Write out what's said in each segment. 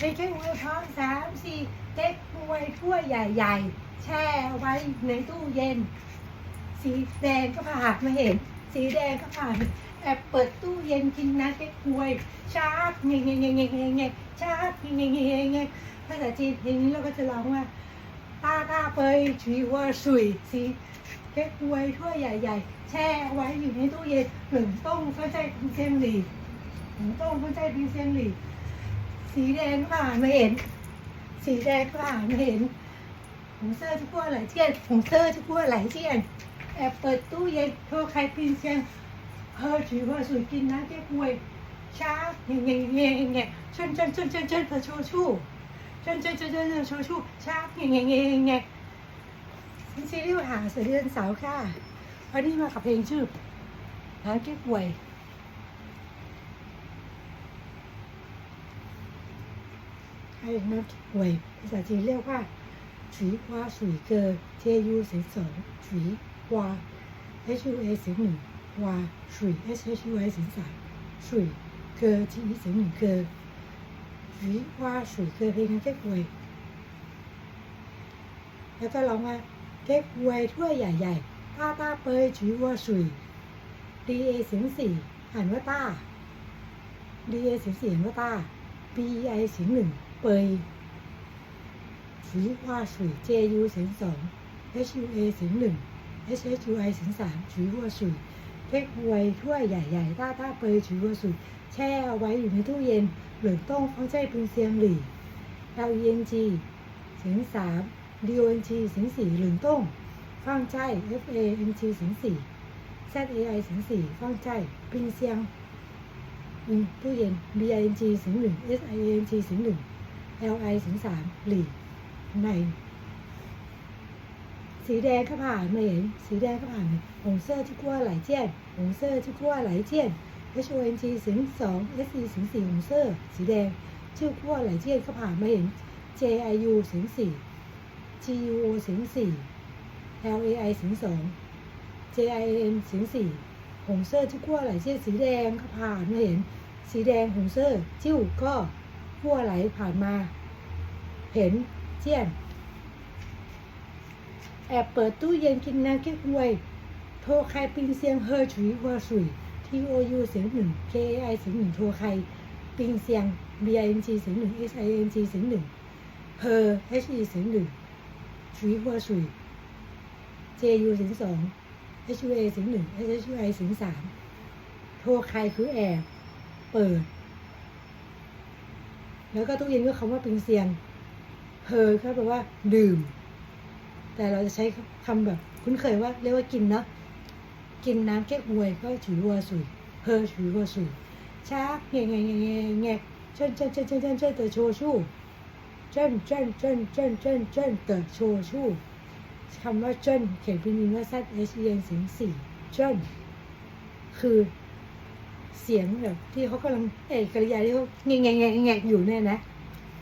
ไม่ใช่หวยพร้อมสามสี่เก๊กหวยถ้วยใหญ่ๆ แช่ไว้ในตู้เย็น สีแดงก็ผ่านมาเห็น สีแดงก็ผ่านแอบเปิดตู้เย็นกินน้ำเก๊กฮวยชาร์ปเงี้ยเงี้ยเงี้ยเงี้ยเงี้ยชาร์ปเงี้ยเงี้ยเงี้ยเงี้ยภาษาจีนเพลงนี้เราก็จะร้องว่าตาตาเปยชีว่าสุยสีเก๊กฮวยถ้วยใหญ่ ๆ แช่ไว้อยู่ในตู้เย็นหนึ่งต้งก็ใจเป็นเซียงหลี่หนึ่งต้งก็ใจเป็นเซียงหลี สีแดงผ่านมาเห็น สีแดงผ่านมาเห็นผงเสื้อที่พั่วไหลเทียนผงเสื้อที่พั่วไหลเทียนแอบเปิดตู้เย็นโทรใครพินเชียงเออถือว่าสวยกินนะเก๊ป่วยช้าเงี้ยเงี้ยเงี้ยเงี้ยชนชนชนชนชนเธอโชูชูชนชนชนชนเธอโชูชูช้าเงี้ยเงี้ยเงี้ยเงี้ยซีรีส์หาเสือเดือนสาวค่ะวันนี้มากับเพลงชื่อหานเก๊ป่วย ให้มักหวยภาษาจีนเรียกว่าสีควาสีเกอเทยูสีสองสีควา H U A สีหนึ่งวาสุย H H U A สีสามสุยเกอที่อีสีหนึ่งเกอสีควาสีเกอเพลงนั้นแก้หวยแล้วก็ร้องว่าเก๊กหวยถ้วยใหญ่ๆต้าต้าเปย์ฉีวัวสุยดีเอสียงสี่อ่านว่าต้าดีเอสียงสี่อ่านว่าต้า B I เสียงหนึ่ง เปยสีว่าสุย JU เสียสอง HUA เสียงหนึ่ง SHUI เสียงสามถือหัวสุยเทคกหวยถ้วยใหญ่ๆถ้าถ้าเปยถือวัวสุยแช่เอาไว้อยู่ในตู้เย็นหรือต้องเขาใช้พึงเซียมหลี่เราเอ็จีสียงสาม DONC เอ็นสียงสี่หรือต้งฟังใจ FA เอ็นจีเสียงสี่ ZAI เสียงสี่ฟังใจพึงเซียมตู้เย็น BING เสียงหนึ่ง SING เสียงหนึ่ง L I เสียงสามหลีในสีแดงก็ผ่านมาเห็นสีแดงก็ผ่านหงเสื้อที่กั้วไหลเจียนหงเสื้อที่กั้วไหลเจียน H O N G เสียงสอง S E เสียงสี่หงเสื้อสีแดง ชื่อกั้วไหลเจียนก็ผ่านมาเห็น J I U เสียงสี่ G U O เสียงสี่ L A I เสียงสอง J I N เสียงสี่หงเสื้อที่กั้วไหลเจียนสีแดงก็ผ่านมาเห็น สีแดงหงเสื้อจิ้วก็ กั้วไหลผ่านมา เห็นเจียน แอบเปิดตู้เย็นกินน้ำแก้หวย โทรใครปิงเสียงเฮอฉุยหัวสุย T O U เสียงหนึ่ง K A I เสียงหนึ่งโทรใครปิงเสียง B I N G เสียงหนึ่ง S I N G เสียงหนึ่งเฮอ H E เสียงหนึ่งฉุยหัวสุย J U เสียงสอง H U A เสียงหนึ่ง H U I เสียงสาม โทรใครคือแอบ เปิด แล้วก็ตู้เย็นก็คำว่าปิงเสียงเพอก็แปลว่าดื่ม แต่เราจะใช้คำแบบคุ้นเคยว่าเรียกว่ากินเนาะกินน้ำแก้หวยก็ถือว่าสุยเพอถือว่าสุยช้าเงี้ยเงี้ยเงี้ยเงี้ยเงยชิญเชิญเชิญเชิญเชิญเชิญเตอโชชู่เชิญเชิญเชิญเชิญเชิญเชิญเตอโชชู่คำว่าเชิญเขียนเป็นมินว่า Z H E N เสียงสี่เชิญคือ เสียงแบบที่เขากำลังเอกริยาที่เขาเงยเงยเงยเงยอยู่เนี่ยนะ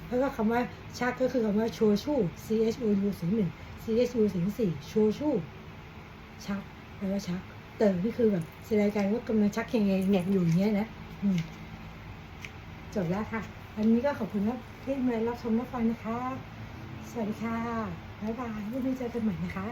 แล้วก็คำว่าชักก็คือคำว่าโชชู่ C H O U เสียงหนึ่ง C H U เสียงสี่โชชู่ชักแปลว่าชัก เติมนี่คือแบบแสดงการว่ากำลังชักแข่งแงะอยู่อย่างเงี้ยนะจบแล้วค่ะ อันนี้ก็ขอบคุณครับที่มารับชมรับฟังนะคะ สวัสดีค่ะ บ๊ายบายวันนี้เจอกันใหม่นะคะ